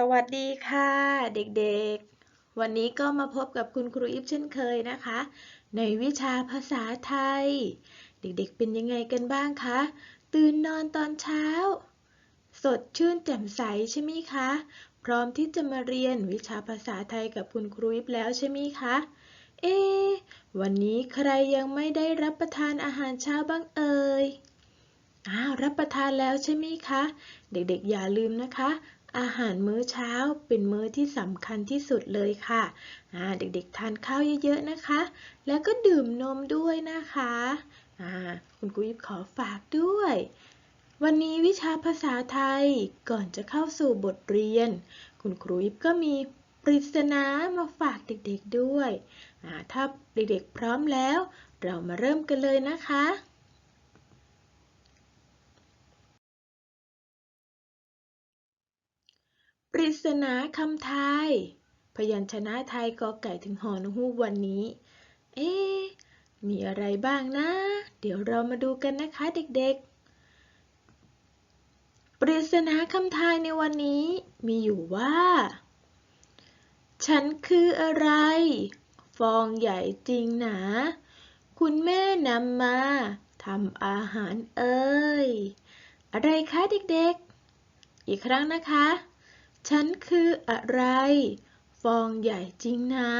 สวัสดีค่ะเด็กๆ วันนี้ก็มาพบกับคุณครูอิฟเช่นเคยนะคะ ในวิชาภาษาไทย เด็กๆเป็นยังไงกันบ้างคะ ตื่นนอนตอนเช้า สดชื่นแจ่มใสใช่ไหมคะ พร้อมที่จะมาเรียนวิชาภาษาไทยกับคุณครูอิฟแล้วใช่ไหมคะ เอ๊วันนี้ใครยังไม่ได้รับประทานอาหารเช้าบ้างเอ่ยอ้าวรับประทานแล้วใช่ไหมคะ เด็กๆอย่าลืมนะคะ อาหารมื้อเช้าเป็นมื้อที่สำคัญที่สุดเลยค่ะ เด็กๆทานข้าวเยอะๆนะคะ แล้วก็ดื่มนมด้วยนะคะคุณกุ๊บขอฝากด้วย วันนี้วิชาภาษาไทยก่อนจะเข้าสู่บทเรียน คุณครูอิบก็มีปริศนามาฝากเด็กๆด้วย ถ้าเด็กๆพร้อมแล้ว เรามาเริ่มกันเลยนะคะ ริศนาคำไทย พยัญชนะไทยกอไก่ถึงหอนหูวันนี้ เอ๊มีอะไรบ้างนะ เดี๋ยวเรามาดูกันนะคะเด็กๆ ปริศนาคำไทยในวันนี้มีอยู่ว่า ฉันคืออะไร ฟองใหญ่จริงหนา คุณแม่นำมาทำอาหารเอ่ยอะไรคะเด็กๆ อีกครั้งนะคะ ฉันคืออะไร ฟองใหญ่จริงนะ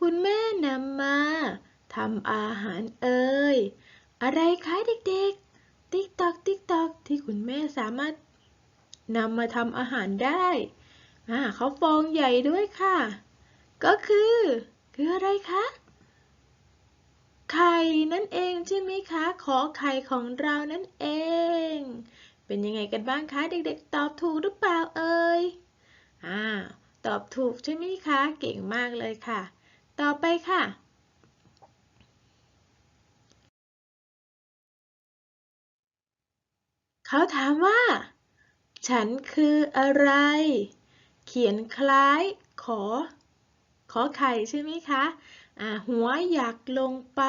คุณแม่นำมาทำอาหารเอ่ย อะไรคะเด็กๆ ติ๊กตอกติ๊กตอกที่คุณแม่สามารถนำมาทำอาหารได้อ่าเขาฟองใหญ่ด้วยค่ะ ก็คือ คืออะไรคะไข่นั่นเองใช่ไหมคะ ขอไข่ของเรานั่นเอง เป็นยังไงกันบ้างคะ เด็กๆ ตอบถูกหรือเปล่าเอ่ยอ่าตอบถูกใช่ไหมคะ เก่งมากเลยค่ะ ต่อไปค่ะ เขาถามว่า ฉันคืออะไร เขียนคล้ายขอ ขอไข่ใช่ไหมคะอ่าหัวอยากลงไป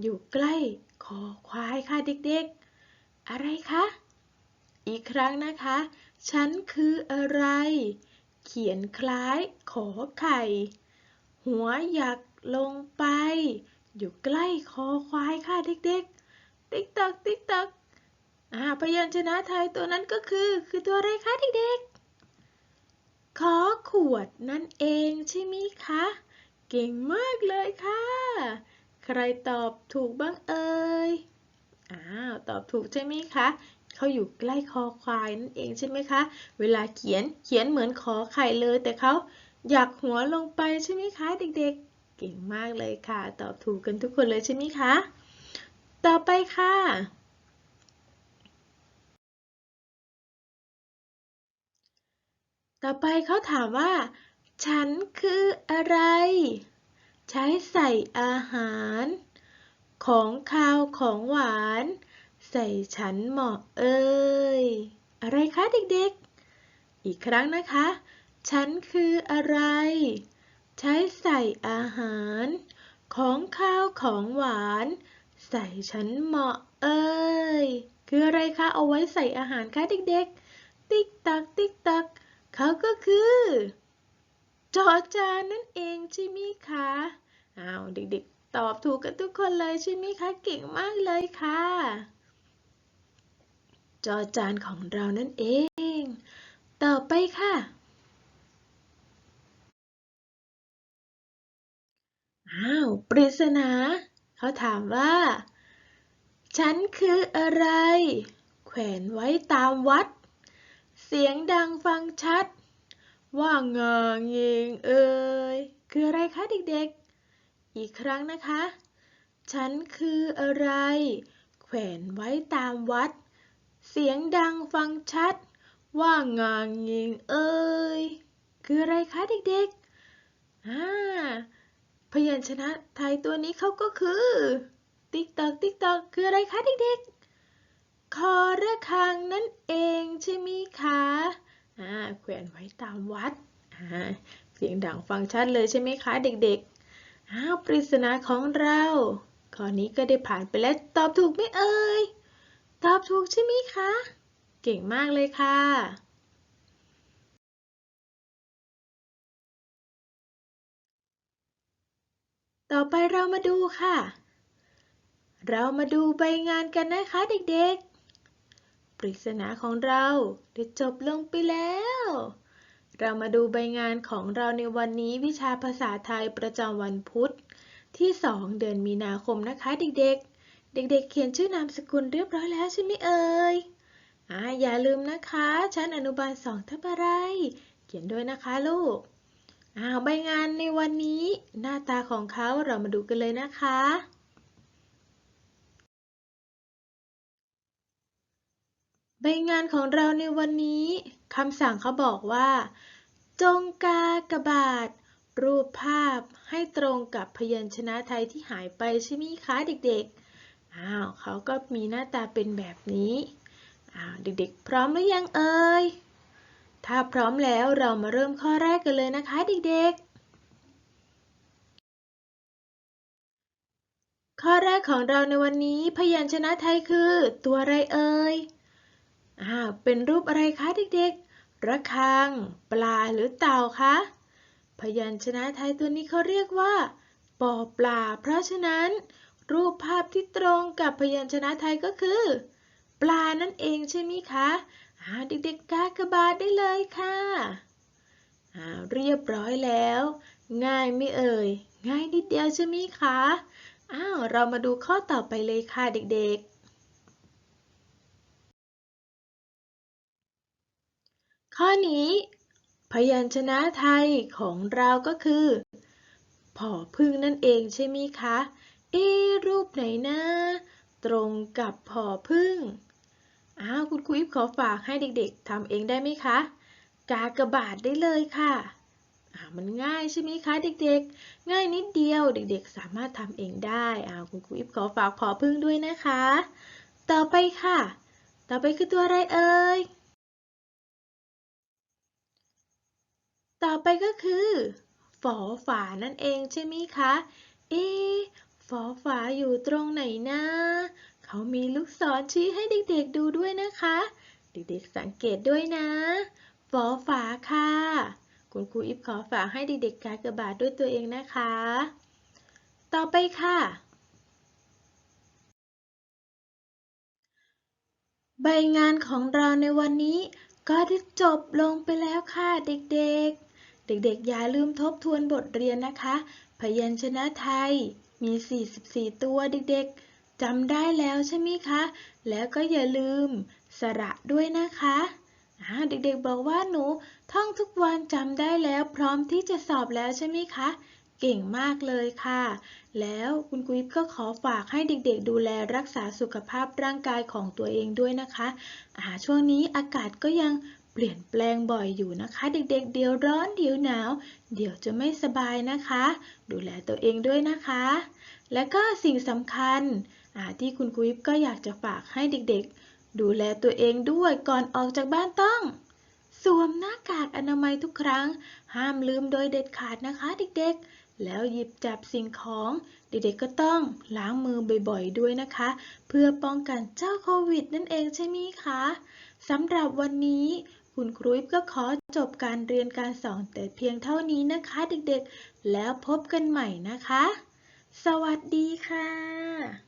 อยู่ใกล้ขอควายค่ะเด็กๆ อะไรคะ อีกครั้งนะคะ ฉันคืออะไร เขียนคล้ายขอไข่ หัวอยากลงไป อยู่ใกล้คอควายค่ะเด็กๆ ติ๊กตักติ๊กตักอ่าพยัญชนะไทยตัวนั้นก็คือ คือตัวอะไรคะเด็กๆ ขอขวดนั่นเองใช่ไหมคะ เก่งมากเลยค่ะ ใครตอบถูกบ้างเอ่ยอ้าว ตอบถูกใช่ไหมคะ เขาอยู่ใกล้คอควายนั่นเองใช่ไหมคะ เวลาเขียนเขียนเหมือนขอไข่เลย แต่เขาอยากหัวลงไปใช่ไหมคะเด็กๆ เก่งมากเลยค่ะ ตอบถูกกันทุกคนเลยใช่ไหมคะ ต่อไปค่ะต่อไปเขาถามว่า ฉันคืออะไร ใช้ใส่อาหาร ของคาวของหวาน ใส่ฉันเหมาะเอ่ยอะไรคะเด็กๆ อีกครั้งนะคะ ฉันคืออะไร ใช้ใส่อาหาร ของข้าวของหวาน ใส่ฉันเหมาะเอ่ยคืออะไรคะเอาไว้ใส่อาหารคะเด็กๆ ติ๊กตักติ๊กตักเขาก็คือจอจานนั่นเองใช่ไหมคะอ้าวเด็กๆ ตอบถูกกันทุกคนเลยใช่ไหมคะ เก่งมากเลยค่ะ จอจานของเรานั่นเอง ต่อไปค่ะ อ้าว ปริศนา เขาถามว่า ฉันคืออะไร แขวนไว้ตามวัด เสียงดังฟังชัด ว่างาเงงเอ่ย คืออะไรคะเด็กๆ อีกครั้งนะคะ ฉันคืออะไร แขวนไว้ตามวัด เสียงดังฟังชัด ว่างางยิงเอ้ย คืออะไรคะเด็กๆอ่าพยัญชนะไทยตัวนี้เขาก็คือ ติ๊กตอกติ๊กตอกคืออะไรคะเด็กๆ คอระฆังนั่นเองใช่ไหมคะอ่าแขวนไว้ตามวัดอ่าเสียงดังฟังชัดเลยใช่ไหมคะเด็กๆอ้าวปริศนาของเราข้อนี้ก็ได้ผ่านไปแล้วตอบถูกไหมเอ่ย ตอบถูกใช่ไหมคะ เก่งมากเลยค่ะต่อไปเรามาดูค่ะ เรามาดูใบงานกันนะคะเด็กๆ ปริศนาของเราได้จบลงไปแล้ว เรามาดูใบงานของเราในวันนี้วิชาภาษาไทยประจำวันพุธที่ 2 เดือนมีนาคมนะคะเด็กๆ เด็กๆ เขียนชื่อนามสกุลเรียบร้อยแล้วใช่ไหมเอ่ยอ่าอย่าลืมนะคะ ชั้นอนุบาลสองทับอะไร เขียนด้วยนะคะลูกอ้าวใบงานในวันนี้ หน้าตาของเขาเรามาดูกันเลยนะคะ ใบงานของเราในวันนี้คำสั่งเขาบอกว่า จงกากระบาทรูปภาพให้ตรงกับพยัญชนะไทยที่หายไปใช่ไหมคะเด็กๆ อ้าวเขาก็มีหน้าตาเป็นแบบนี้ อ้าวเด็กๆ พร้อมหรือยังเอ่ย ถ้าพร้อมแล้วเรามาเริ่มข้อแรกกันเลยนะคะเด็กๆ ข้อแรกของเราในวันนี้พยัญชนะไทยคือ ตัวอะไรเอ่ยอ่าเป็นรูปอะไรคะเด็กๆ ระฆัง ปลาหรือเต่าคะ พยัญชนะไทยตัวนี้เขาเรียกว่าปอปลา เพราะฉะนั้น รูปภาพที่ตรงกับพยัญชนะไทยก็คือ ปลานั่นเองใช่ไหมคะอาเด็กๆกากบาทได้เลยค่ะอาเรียบร้อยแล้ว ง่ายไม่เอ่ย ง่ายนิดเดียวใช่ไหมคะ อ้าว เรามาดูข้อต่อไปเลยค่ะเด็กๆ ข้อนี้ พยัญชนะไทยของเราก็คือ ผอพึ่งนั่นเองใช่ไหมคะ เอะรูปไหนนะ ตรงกับผอพึ่ง อ้าวคุณครูอิฟขอฝากให้เด็กๆทำเองได้ไหมคะ กากระบาทได้เลยค่ะอ่ามันง่ายใช่ไหมคะเด็กๆ ง่ายนิดเดียวเด็กๆ สามารถทำเองได้อ้าวคุณครูอิฟขอฝากผอพึ่งด้วยนะคะ ต่อไปค่ะ ต่อไปคือตัวอะไรเอ่ย ต่อไปก็คือ ฝอฝานั่นเองใช่ไหมคะ เอะฝ อฝาอยู่ตรงไหนนะ เขามีลูกศรชี้ให้เด็กๆดูด้วยนะคะ เด็กๆสังเกตด้วยนะฝอฝาค่ะ คุณครูอิฟขอฝากให้เด็กๆกากระบาทด้วยตัวเองนะคะ ต่อไปค่ะ ใบงานของเราในวันนี้ก็ได้จบลงไปแล้วค่ะเด็กๆ เด็กๆ อย่าลืมทบทวนบทเรียนนะคะ พยัญชนะไทย มี 44 ตัวเด็กๆจำได้แล้วใช่ไหมคะ แล้วก็อย่าลืมสระด้วยนะคะอ่าเด็กๆบอกว่าหนูท่องทุกวันจำได้แล้ว พร้อมที่จะสอบแล้วใช่ไหมคะ เก่งมากเลยค่ะ แล้วคุณกุ๊บก็ขอฝากให้เด็กๆ ดูแลรักษาสุขภาพร่างกายของตัวเองด้วยนะคะอาช่วงนี้อากาศก็ยัง เปลี่ยนแปลงบ่อยอยู่นะคะ เด็กๆเดี๋ยวร้อนเดี๋ยวหนาว เดี๋ยวจะไม่สบายนะคะ ดูแลตัวเองด้วยนะคะ และก็สิ่งสำคัญที่คุณกุ๊บก็อยากจะฝากให้เด็กๆ ดูแลตัวเองด้วยก่อนออกจากบ้านต้อง สวมหน้ากากอนามัยทุกครั้ง ห้ามลืมโดยเด็ดขาดนะคะ เด็กๆแล้วหยิบจับสิ่งของ เด็กๆก็ต้องล้างมือบ่อยๆด้วยนะคะ เพื่อป้องกันเจ้าโควิดนั่นเองใช่ไหมคะสำหรับวันนี้ คุณครูอิฟก็ขอจบการเรียนการสอนแต่เพียงเท่านี้นะคะเด็กๆ แล้วพบกันใหม่นะคะ สวัสดีค่ะ